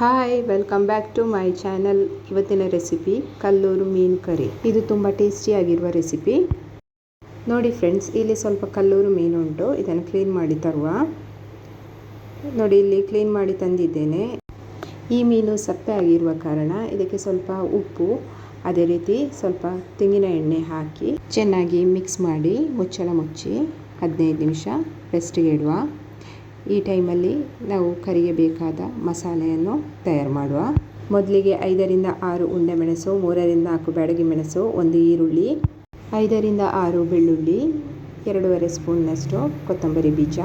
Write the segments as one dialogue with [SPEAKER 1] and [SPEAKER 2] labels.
[SPEAKER 1] Hi welcome back to my channel ಇವತ್ತಿನ recipe Kallur ಮೀನು curry. ಇದು ತುಂಬ ಟೇಸ್ಟಿಯಾಗಿರುವ ರೆಸಿಪಿ ನೋಡಿ ಫ್ರೆಂಡ್ಸ್ ಇಲ್ಲಿ ಸ್ವಲ್ಪ ಕಲ್ಲೂರು ಮೀನು ಉಂಟು. ಇದನ್ನು ಕ್ಲೀನ್ ಮಾಡಿ ತರುವ. ನೋಡಿ, ಇಲ್ಲಿ ಕ್ಲೀನ್ ಮಾಡಿ ತಂದಿದ್ದೇನೆ. ಈ ಮೀನು ಸಪ್ಪೆ ಆಗಿರುವ ಕಾರಣ ಇದಕ್ಕೆ ಸ್ವಲ್ಪ ಉಪ್ಪು, ಅದೇ ರೀತಿ ಸ್ವಲ್ಪ ತೆಂಗಿನ ಎಣ್ಣೆ ಹಾಕಿ ಚೆನ್ನಾಗಿ ಮಿಕ್ಸ್ ಮಾಡಿ, ಮುಚ್ಚಳ ಮುಚ್ಚಿ ಹದಿನೈದು ನಿಮಿಷ ರೆಸ್ಟಿಗೆ ಇಡುವ. ಈ ಟೈಮಲ್ಲಿ ನಾವು ಕರಿಗೆ ಬೇಕಾದ ಮಸಾಲೆಯನ್ನು ತಯಾರು ಮಾಡುವ. ಮೊದಲಿಗೆ ಐದರಿಂದ ಆರು ಉಂಡೆ ಮೆಣಸು, ಮೂರರಿಂದ ನಾಲ್ಕು ಬ್ಯಾಡಗಿ ಮೆಣಸು, ಒಂದು ಈರುಳ್ಳಿ, ಐದರಿಂದ ಆರು ಬೆಳ್ಳುಳ್ಳಿ, ಎರಡೂವರೆ ಸ್ಪೂನ್ನಷ್ಟು ಕೊತ್ತಂಬರಿ ಬೀಜ,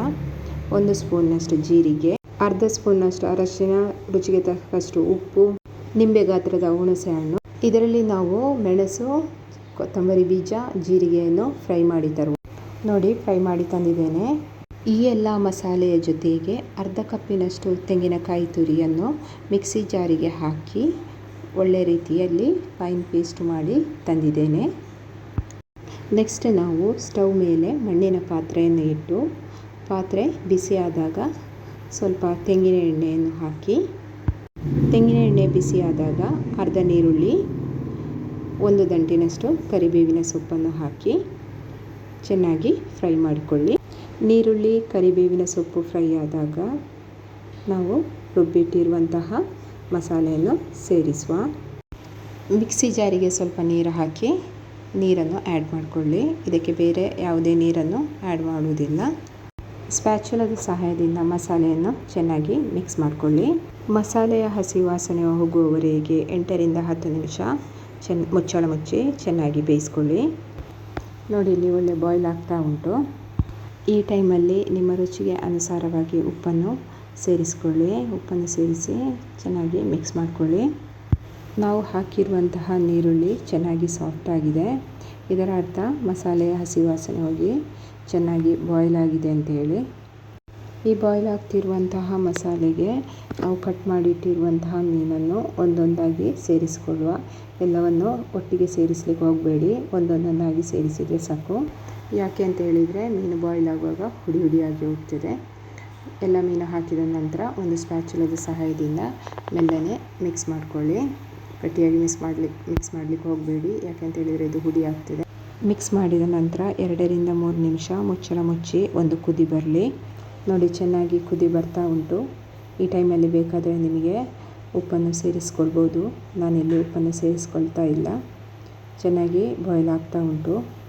[SPEAKER 1] ಒಂದು ಸ್ಪೂನ್ನಷ್ಟು ಜೀರಿಗೆ, ಅರ್ಧ ಸ್ಪೂನ್ನಷ್ಟು ಅರಶಿನ, ರುಚಿಗೆ ತಕ್ಕಷ್ಟು ಉಪ್ಪು, ನಿಂಬೆ ಗಾತ್ರದ ಹುಣಸೆ ಹಣ್ಣು. ಇದರಲ್ಲಿ ನಾವು ಮೆಣಸು, ಕೊತ್ತಂಬರಿ ಬೀಜ, ಜೀರಿಗೆಯನ್ನು ಫ್ರೈ ಮಾಡಿ ತರುವ ನೋಡಿ, ಫ್ರೈ ಮಾಡಿ ತಂದಿದ್ದೇನೆ. ಈ ಎಲ್ಲ ಮಸಾಲೆಯ ಜೊತೆಗೆ ಅರ್ಧ ಕಪ್ಪಿನಷ್ಟು ತೆಂಗಿನಕಾಯಿ ತುರಿಯನ್ನು ಮಿಕ್ಸಿ ಜಾರಿಗೆ ಹಾಕಿ ಒಳ್ಳೆ ರೀತಿಯಲ್ಲಿ ಫೈನ್ ಪೇಸ್ಟ್ ಮಾಡಿ ತಂದಿದ್ದೇನೆ. ನೆಕ್ಸ್ಟ್ ನಾವು ಸ್ಟವ್ ಮೇಲೆ ಮಣ್ಣಿನ ಪಾತ್ರೆಯನ್ನು ಇಟ್ಟು ಪಾತ್ರೆ ಬಿಸಿಯಾದಾಗ ಸ್ವಲ್ಪ ತೆಂಗಿನ ಎಣ್ಣೆಯನ್ನು ಹಾಕಿ, ತೆಂಗಿನ ಎಣ್ಣೆ ಬಿಸಿಯಾದಾಗ ಅರ್ಧ ನೀರುಳ್ಳಿ ಒಂದು ದಂಟಿನಷ್ಟು ಕರಿಬೇವಿನ ಸೊಪ್ಪನ್ನು ಹಾಕಿ ಚೆನ್ನಾಗಿ ಫ್ರೈ ಮಾಡಿಕೊಳ್ಳಿ. ನೀರುಳ್ಳಿ, ಕರಿಬೇವಿನ ಸೊಪ್ಪು ಫ್ರೈ ಆದಾಗ ನಾವು ರುಬ್ಬಿಟ್ಟಿರುವಂತಹ ಮಸಾಲೆಯನ್ನು ಸೇರಿಸುವ. ಮಿಕ್ಸಿ ಜಾರಿಗೆ ಸ್ವಲ್ಪ ನೀರು ಹಾಕಿ ನೀರನ್ನು ಆ್ಯಡ್ ಮಾಡಿಕೊಳ್ಳಿ. ಇದಕ್ಕೆ ಬೇರೆ ಯಾವುದೇ ನೀರನ್ನು ಆ್ಯಡ್ ಮಾಡುವುದಿಲ್ಲ. ಸ್ಪ್ಯಾಚುಲದ ಸಹಾಯದಿಂದ ಮಸಾಲೆಯನ್ನು ಚೆನ್ನಾಗಿ ಮಿಕ್ಸ್ ಮಾಡಿಕೊಳ್ಳಿ. ಮಸಾಲೆಯ ಹಸಿ ವಾಸನೆ ಹೋಗುವವರೆಗೆ ಎಂಟರಿಂದ ಹತ್ತು ನಿಮಿಷ ಚೆನ್ನ ಮುಚ್ಚಳ ಮುಚ್ಚಿ ಚೆನ್ನಾಗಿ ಬೇಯಿಸ್ಕೊಳ್ಳಿ. ನೋಡಿ ಇಲ್ಲಿ ಒಳ್ಳೆ ಬಾಯ್ಲ್ ಆಗ್ತಾ ಉಂಟು. ಈ ಟೈಮಲ್ಲಿ ನಿಮ್ಮ ರುಚಿಗೆ ಅನುಸಾರವಾಗಿ ಉಪ್ಪನ್ನು ಸೇರಿಸ್ಕೊಳ್ಳಿ. ಉಪ್ಪನ್ನು ಸೇರಿಸಿ ಚೆನ್ನಾಗಿ ಮಿಕ್ಸ್ ಮಾಡಿಕೊಳ್ಳಿ. ನಾವು ಹಾಕಿರುವಂತಹ ನೀರುಳ್ಳಿ ಚೆನ್ನಾಗಿ ಸಾಫ್ಟ್ ಆಗಿದೆ. ಇದರ ಅರ್ಥ ಮಸಾಲೆಯ ಹಸಿ ವಾಸನೆ ಹೋಗಿ ಚೆನ್ನಾಗಿ ಬಾಯ್ಲ್ ಆಗಿದೆ ಅಂತ ಹೇಳಿ. ಈ ಬಾಯ್ಲ್ ಆಗ್ತಿರುವಂತಹ ಮಸಾಲೆಗೆ ನಾವು ಕಟ್ ಮಾಡಿಟ್ಟಿರುವಂತಹ ಮೀನನ್ನು ಒಂದೊಂದಾಗಿ ಸೇರಿಸಿಕೊಳ್ಳುವ ಎಲ್ಲವನ್ನು ಒಟ್ಟಿಗೆ ಸೇರಿಸ್ಲಿಕ್ಕೆ ಹೋಗಬೇಡಿ. ಒಂದೊಂದೊಂದಾಗಿ ಸೇರಿಸಿದರೆ ಸಾಕು. ಯಾಕೆ ಅಂತ ಹೇಳಿದರೆ ಮೀನು ಬಾಯ್ಲ್ ಆಗುವಾಗ ಹುಡಿ ಹುಡಿಯಾಗಿ ಹೋಗ್ತಿದೆ. ಎಲ್ಲ ಮೀನು ಹಾಕಿದ ನಂತರ ಒಂದು ಸ್ಪ್ಯಾಚುಲದ ಸಹಾಯದಿಂದ ಮೆಲ್ಲನೆ ಮಿಕ್ಸ್ ಮಾಡ್ಕೊಳ್ಳಿ. ಗಟ್ಟಿಯಾಗಿ ಮಿಕ್ಸ್ ಮಾಡಲಿಕ್ಕೆ ಮಿಕ್ಸ್ ಮಾಡಲಿಕ್ಕೆ ಹೋಗಬೇಡಿ. ಯಾಕೆ ಅಂತ ಹೇಳಿದರೆ ಇದು ಹುಡಿ ಆಗ್ತಿದೆ. ಮಿಕ್ಸ್ ಮಾಡಿದ ನಂತರ ಎರಡರಿಂದ ಮೂರು ನಿಮಿಷ ಮುಚ್ಚಳ ಮುಚ್ಚಿ ಒಂದು ಕುದಿ ಬರಲಿ. ನೋಡಿ, ಚೆನ್ನಾಗಿ ಕುದಿ ಬರ್ತಾ ಉಂಟು. ಈ ಟೈಮಲ್ಲಿ ಬೇಕಾದರೆ ನಿಮಗೆ ಉಪ್ಪನ್ನು ಸೇರಿಸ್ಕೊಳ್ಬೋದು. ನಾನಿಲ್ಲಿ ಉಪ್ಪನ್ನು ಸೇರಿಸ್ಕೊಳ್ತಾ ಇಲ್ಲ. ಚೆನ್ನಾಗಿ ಬಾಯ್ಲ್ ಆಗ್ತಾ ಉಂಟು.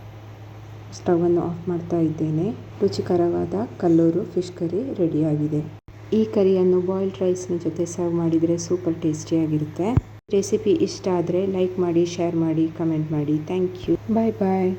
[SPEAKER 1] ಸ್ಟವನ್ನು ಆಫ್ ಮಾಡ್ತಾ ಇದ್ದೇನೆ. ರುಚಿಕರವಾದ ಕಲ್ಲೂರು ಫಿಶ್ ಕರಿ ರೆಡಿಯಾಗಿದೆ. ಈ ಕರಿಯನ್ನು ಬಾಯ್ಲ್ಡ್ ರೈಸ್ನ ಜೊತೆ ಸರ್ವ್ ಮಾಡಿದರೆ ಸೂಪರ್ ಟೇಸ್ಟಿಯಾಗಿರುತ್ತೆ. ರೆಸಿಪಿ ಇಷ್ಟ ಆದರೆ ಲೈಕ್ ಮಾಡಿ, ಶೇರ್ ಮಾಡಿ, ಕಮೆಂಟ್ ಮಾಡಿ. Thank you. Bye bye.